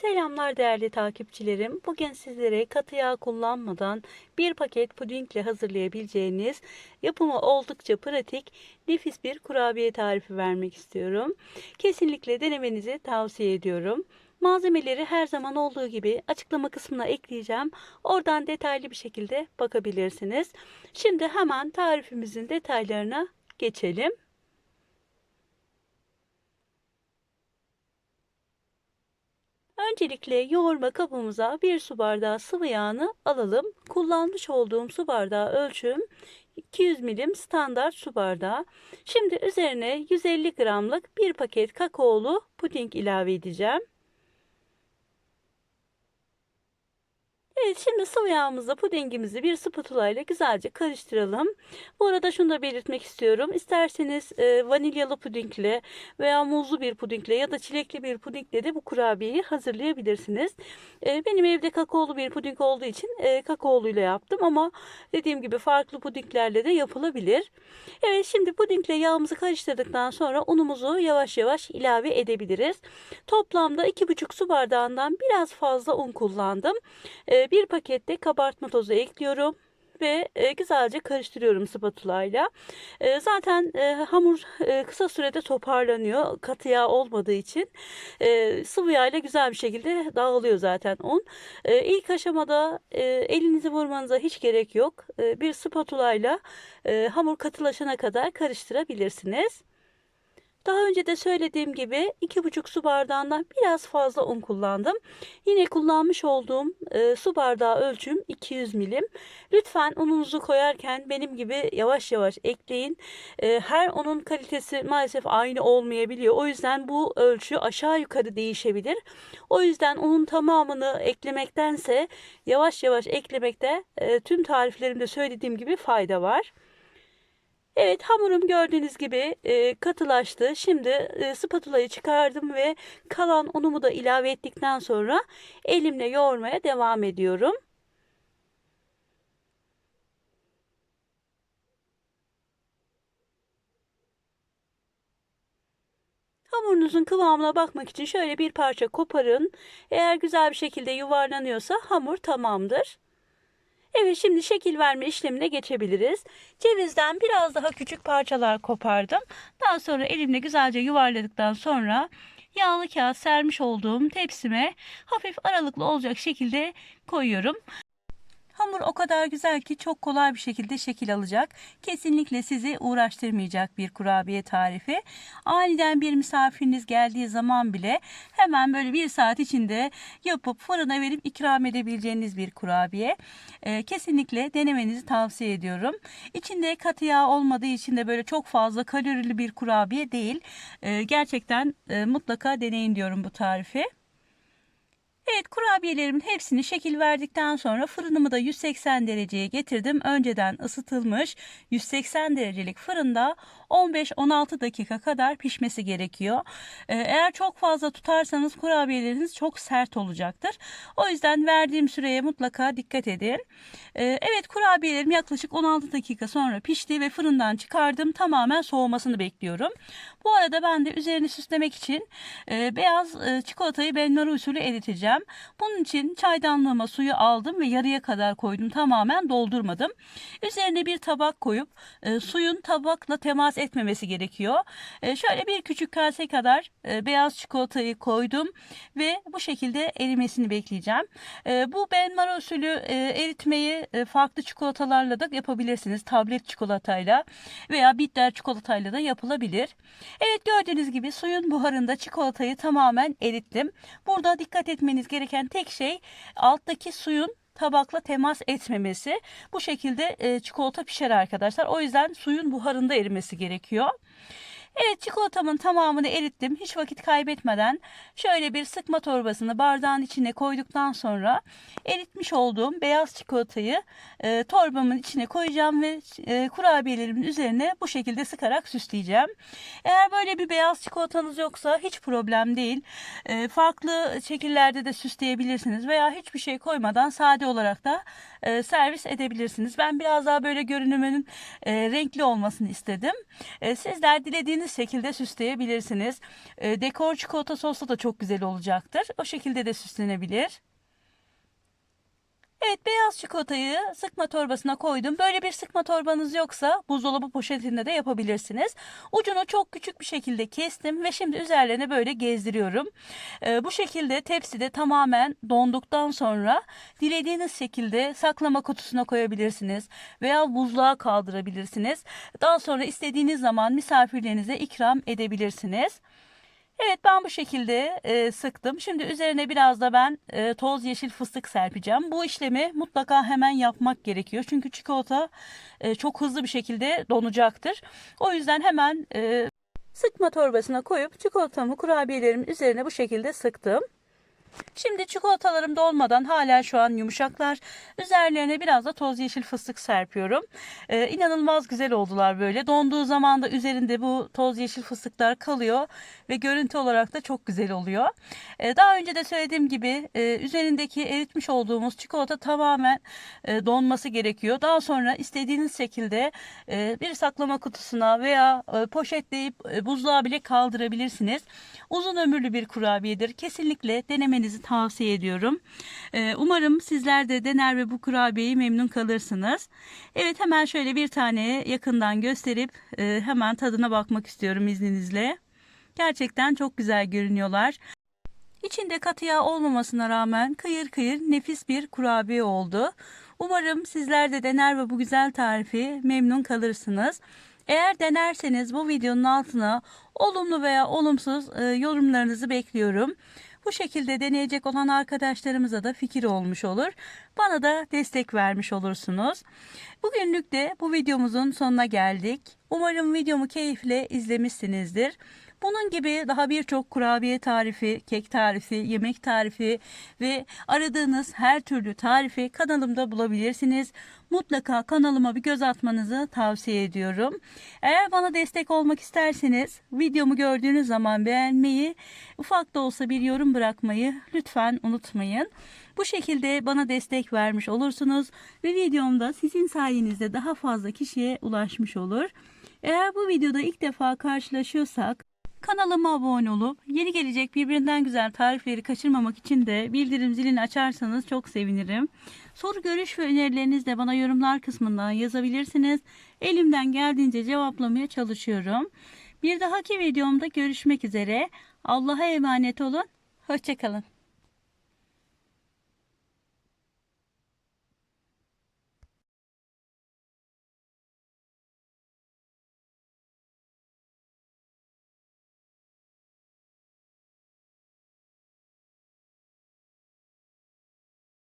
Selamlar değerli takipçilerim. Bugün sizlere katı yağ kullanmadan bir paket pudingle hazırlayabileceğiniz yapımı oldukça pratik, nefis bir kurabiye tarifi vermek istiyorum. Kesinlikle denemenizi tavsiye ediyorum. Malzemeleri her zaman olduğu gibi açıklama kısmına ekleyeceğim. Oradan detaylı bir şekilde bakabilirsiniz. Şimdi hemen tarifimizin detaylarına geçelim. Öncelikle yoğurma kabımıza bir su bardağı sıvı yağını alalım. Kullanmış olduğum su bardağı ölçüm 200 milim standart su bardağı. Şimdi üzerine 150 gramlık bir paket kakaolu puding ilave edeceğim. Evet şimdi sıvı yağımızla pudingimizi bir spatula ile güzelce karıştıralım. Bu arada şunu da belirtmek istiyorum. İsterseniz e, vanilyalı pudingle veya muzlu bir pudingle ya da çilekli bir pudingle de bu kurabiyeyi hazırlayabilirsiniz. E, benim evde kakaolu bir puding olduğu için e, kakaoluyla yaptım ama dediğim gibi farklı pudinglerle de yapılabilir. Evet şimdi pudingle yağımızı karıştırdıktan sonra unumuzu yavaş yavaş ilave edebiliriz. Toplamda 2,5 su bardağından biraz fazla un kullandım. E, bir pakette kabartma tozu ekliyorum ve e, güzelce karıştırıyorum spatula ile. E, zaten e, hamur kısa sürede toparlanıyor katı yağ olmadığı için sıvı yağ ile güzel bir şekilde dağılıyor zaten un. İlk aşamada elinizi vurmanıza hiç gerek yok. Bir spatula ile e, hamur katılaşana kadar karıştırabilirsiniz. Daha önce de söylediğim gibi 2,5 su bardağından biraz fazla un kullandım. Yine kullanmış olduğum e, su bardağı ölçüm 200 milim. Lütfen ununuzu koyarken benim gibi yavaş yavaş ekleyin. E, her unun kalitesi maalesef aynı olmayabiliyor. O yüzden bu ölçü aşağı yukarı değişebilir. O yüzden unun tamamını eklemektense yavaş yavaş eklemekte e, tüm tariflerimde söylediğim gibi fayda var. Evet hamurum gördüğünüz gibi e, katılaştı. Şimdi e, spatulayı çıkardım ve kalan unumu da ilave ettikten sonra elimle yoğurmaya devam ediyorum. Hamurunuzun kıvamına bakmak için şöyle bir parça koparın. Eğer güzel bir şekilde yuvarlanıyorsa hamur tamamdır. Evet şimdi şekil verme işlemine geçebiliriz. Cevizden biraz daha küçük parçalar kopardım. Daha sonra elimle güzelce yuvarladıktan sonra yağlı kağıt sermiş olduğum tepsime hafif aralıklı olacak şekilde koyuyorum. Hamur o kadar güzel ki çok kolay bir şekilde şekil alacak. Kesinlikle sizi uğraştırmayacak bir kurabiye tarifi. Aniden bir misafiriniz geldiği zaman bile hemen böyle bir saat içinde yapıp fırına verip ikram edebileceğiniz bir kurabiye. Ee, kesinlikle denemenizi tavsiye ediyorum. İçinde katı yağ olmadığı için de böyle çok fazla kalorili bir kurabiye değil. Ee, gerçekten e, mutlaka deneyin diyorum bu tarifi. Kurabiyelerimin hepsini şekil verdikten sonra fırınımı da 180 dereceye getirdim. Önceden ısıtılmış 180 derecelik fırında 15-16 dakika kadar pişmesi gerekiyor. Ee, eğer çok fazla tutarsanız kurabiyeleriniz çok sert olacaktır. O yüzden verdiğim süreye mutlaka dikkat edin. Ee, evet kurabiyelerim yaklaşık 16 dakika sonra pişti ve fırından çıkardım. Tamamen soğumasını bekliyorum. Bu arada ben de üzerini süslemek için e, beyaz e, çikolatayı benmari usulü eriteceğim. Bunun için çaydanlığıma suyu aldım ve yarıya kadar koydum. Tamamen doldurmadım. Üzerine bir tabak koyup e, suyun tabakla temas etmemesi gerekiyor. E, şöyle bir küçük kase kadar e, beyaz çikolatayı koydum ve bu şekilde erimesini bekleyeceğim. E, bu benmari usulü e, eritmeyi e, farklı çikolatalarla da yapabilirsiniz. Tablet çikolatayla veya bitter çikolatayla da yapılabilir. Evet gördüğünüz gibi suyun buharında çikolatayı tamamen erittim. Burada dikkat etmeniz gereken tek şey alttaki suyun tabakla temas etmemesi. Bu şekilde çikolata pişer arkadaşlar. O yüzden suyun buharında erimesi gerekiyor. Evet çikolatamın tamamını erittim. Hiç vakit kaybetmeden şöyle bir sıkma torbasını bardağın içine koyduktan sonra eritmiş olduğum beyaz çikolatayı e, torbamın içine koyacağım ve e, kurabiyelerimin üzerine bu şekilde sıkarak süsleyeceğim. Eğer böyle bir beyaz çikolatanız yoksa hiç problem değil. E, farklı şekillerde de süsleyebilirsiniz veya hiçbir şey koymadan sade olarak da e, servis edebilirsiniz. Ben biraz daha böyle görünümünün e, renkli olmasını istedim. E, sizler dilediğiniz dilediğiniz şekilde süsleyebilirsiniz. E, dekor çikolata sosla da çok güzel olacaktır. O şekilde de süslenebilir. Evet beyaz çikolatayı sıkma torbasına koydum. Böyle bir sıkma torbanız yoksa buzdolabı poşetinde de yapabilirsiniz. Ucunu çok küçük bir şekilde kestim ve şimdi üzerlerine böyle gezdiriyorum. Ee, bu şekilde tepside tamamen donduktan sonra dilediğiniz şekilde saklama kutusuna koyabilirsiniz veya buzluğa kaldırabilirsiniz. Daha sonra istediğiniz zaman misafirlerinize ikram edebilirsiniz. Evet ben bu şekilde e, sıktım. Şimdi üzerine biraz da ben e, toz yeşil fıstık serpeceğim. Bu işlemi mutlaka hemen yapmak gerekiyor. Çünkü çikolata e, çok hızlı bir şekilde donacaktır. O yüzden hemen e, sıkma torbasına koyup çikolatamı kurabiyelerimin üzerine bu şekilde sıktım. Şimdi çikolatalarım dolmadan hala şu an yumuşaklar. Üzerlerine biraz da toz yeşil fıstık serpiyorum. Ee, inanılmaz güzel oldular böyle. Donduğu zaman da üzerinde bu toz yeşil fıstıklar kalıyor ve görüntü olarak da çok güzel oluyor. Ee, daha önce de söylediğim gibi e, üzerindeki eritmiş olduğumuz çikolata tamamen e, donması gerekiyor. Daha sonra istediğiniz şekilde e, bir saklama kutusuna veya e, poşetleyip e, buzluğa bile kaldırabilirsiniz. Uzun ömürlü bir kurabiyedir. Kesinlikle denemenizi tavsiye ediyorum. Ee, umarım sizler de dener ve bu kurabiyeyi memnun kalırsınız. Evet hemen şöyle bir tane yakından gösterip e, hemen tadına bakmak istiyorum izninizle. Gerçekten çok güzel görünüyorlar. İçinde katı yağ olmamasına rağmen kıyır kıyır nefis bir kurabiye oldu. Umarım sizler de dener ve bu güzel tarifi memnun kalırsınız. Eğer denerseniz bu videonun altına olumlu veya olumsuz e, yorumlarınızı bekliyorum. Bu şekilde deneyecek olan arkadaşlarımıza da fikir olmuş olur. Bana da destek vermiş olursunuz. Bugünlük de bu videomuzun sonuna geldik. Umarım videomu keyifle izlemişsinizdir. Bunun gibi daha birçok kurabiye tarifi, kek tarifi, yemek tarifi ve aradığınız her türlü tarifi kanalımda bulabilirsiniz. Mutlaka kanalıma bir göz atmanızı tavsiye ediyorum. Eğer bana destek olmak isterseniz videomu gördüğünüz zaman beğenmeyi, ufak da olsa bir yorum bırakmayı lütfen unutmayın. Bu şekilde bana destek vermiş olursunuz ve videomda sizin sayenizde daha fazla kişiye ulaşmış olur. Eğer bu videoda ilk defa karşılaşıyorsak Kanalıma abone olup yeni gelecek birbirinden güzel tarifleri kaçırmamak için de bildirim zilini açarsanız çok sevinirim. Soru, görüş ve önerilerinizi de bana yorumlar kısmından yazabilirsiniz. Elimden geldiğince cevaplamaya çalışıyorum. Bir dahaki videomda görüşmek üzere. Allah'a emanet olun. Hoşçakalın.